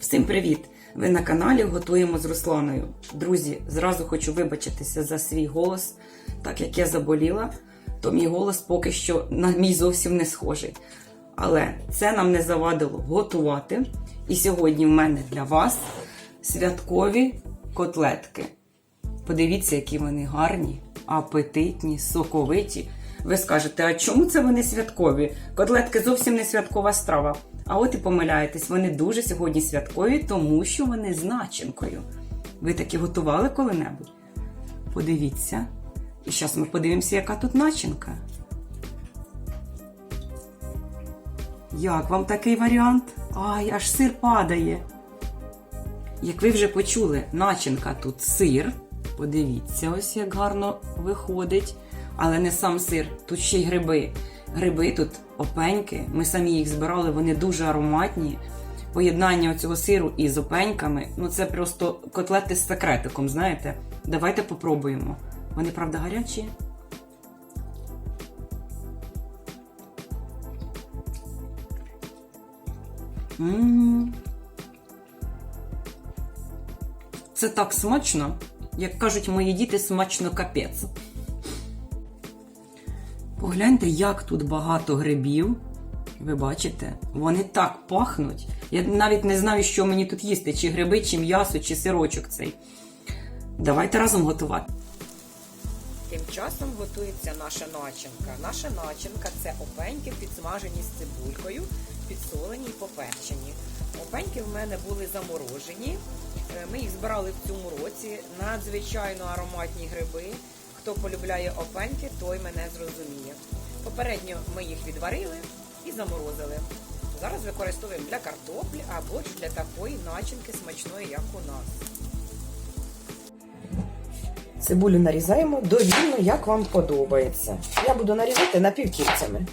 Всім привіт! Ви на каналі Готуємо з Русланою. Друзі, зразу хочу вибачитися за свій голос. Так як я заболіла, то мій голос поки що на мій зовсім не схожий. Але це нам не завадило готувати. І сьогодні в мене для вас святкові котлетки. Подивіться, які вони гарні, апетитні, соковиті. Ви скажете, а чому це вони святкові? Котлетки зовсім не святкова страва. А от і помиляєтесь, вони дуже сьогодні святкові, тому що вони з начинкою. Ви такі готували коли-небудь? Подивіться. І зараз ми подивимося, яка тут начинка. Як вам такий варіант? Ай, аж сир падає. Як ви вже почули, начинка тут сир. Подивіться, ось як гарно виходить. Але не сам сир, тут ще й гриби. Гриби тут опеньки. Ми самі їх збирали, вони дуже ароматні. Поєднання цього сиру із опеньками ну це просто котлети з секретиком, знаєте? Давайте попробуємо. Вони, правда, гарячі. М. Це так смачно, як кажуть мої діти, смачно капець. Погляньте, як тут багато грибів. Ви бачите, вони так пахнуть. Я навіть не знаю, що мені тут їсти: чи гриби, чи м'ясо, чи сирочок цей. Давайте разом готувати. Тим часом готується наша начинка. Наша начинка це опеньки підсмажені з цибулькою, підсолені і поперчені. Опеньки в мене були заморожені. Е, Ми їх збирали в цьому році. Надзвичайно ароматні гриби. Хто полюбляє опеньки, той мене зрозуміє. Попередньо ми їх відварили і заморозили. Зараз використовуємо для картоплі або ж для такої начинки смачної, як у нас. Цибулю нарізаємо довільно, як вам подобається. Я буду нарізати напівкільцями.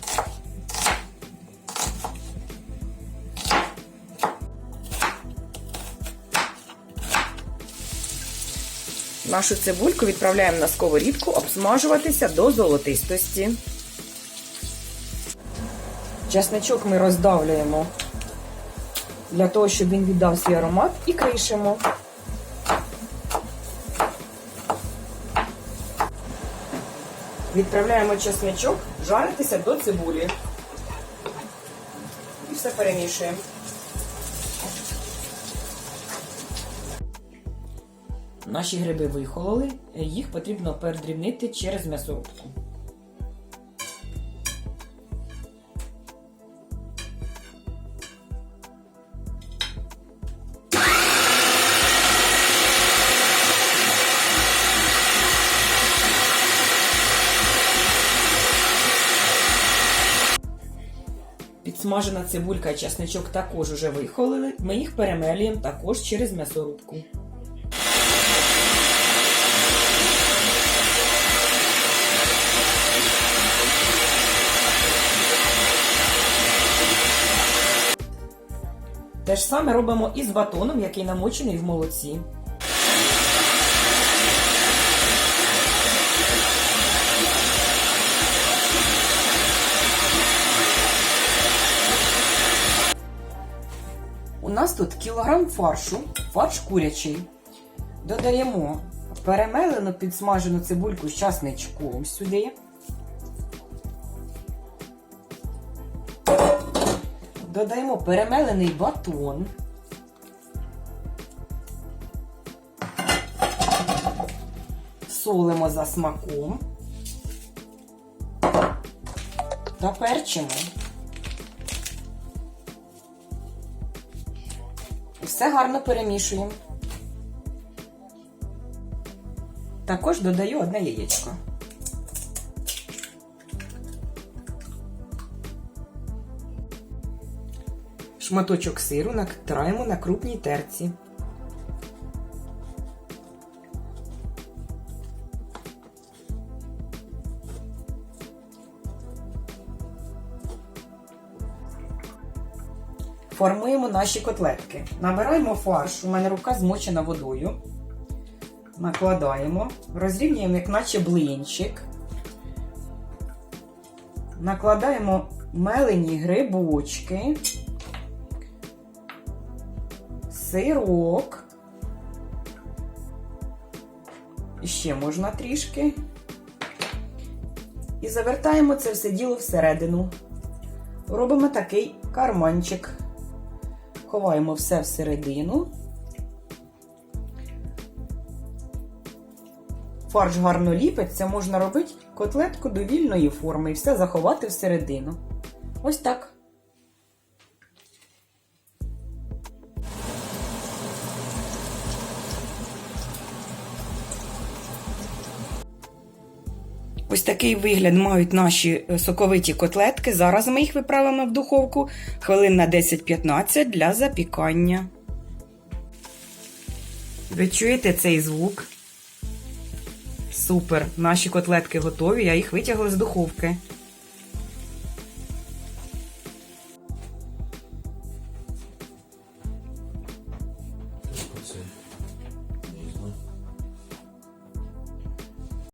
Нашу цибульку відправляємо на сковорідку обсмажуватися до золотистості. Чесничок ми роздавлюємо для того, щоб він віддав свій аромат, і кришимо. Відправляємо чесничок жаритися до цибулі. І все перемішуємо. Наші гриби вихололи, їх потрібно передрібнити через м'ясорубку. Підсмажена цибулька і чесничок також уже вихолили. Ми їх перемелюємо також через м'ясорубку. Те ж саме робимо і з батоном, який намочений в молоці. У нас тут кілограм фаршу, фарш курячий. Додаємо перемелену підсмажену цибульку з часничком сюди. Додаємо перемелений батон. Солимо за смаком. Та перчимо. Все гарно перемішуємо. Також додаю одне яєчко. Шматочок сиру натираємо на крупній терці. Формуємо наші котлетки. Набираємо фарш, у мене рука змочена водою. Накладаємо, розрівнюємо, як наче блинчик. Накладаємо мелені грибочки. Сирок. Ще можна трішки. І завертаємо це все діло всередину. Робимо такий карманчик. Ховаємо все всередину. Фарш гарно ліпиться, можна робити котлетку довільної форми і все заховати всередину. Ось так. Ось такий вигляд мають наші е, соковиті котлетки. Зараз ми їх виправимо в духовку хвилин на 10-15 для запікання. Ви чуєте цей звук? Супер! Наші котлетки готові, я їх витягла з духовки.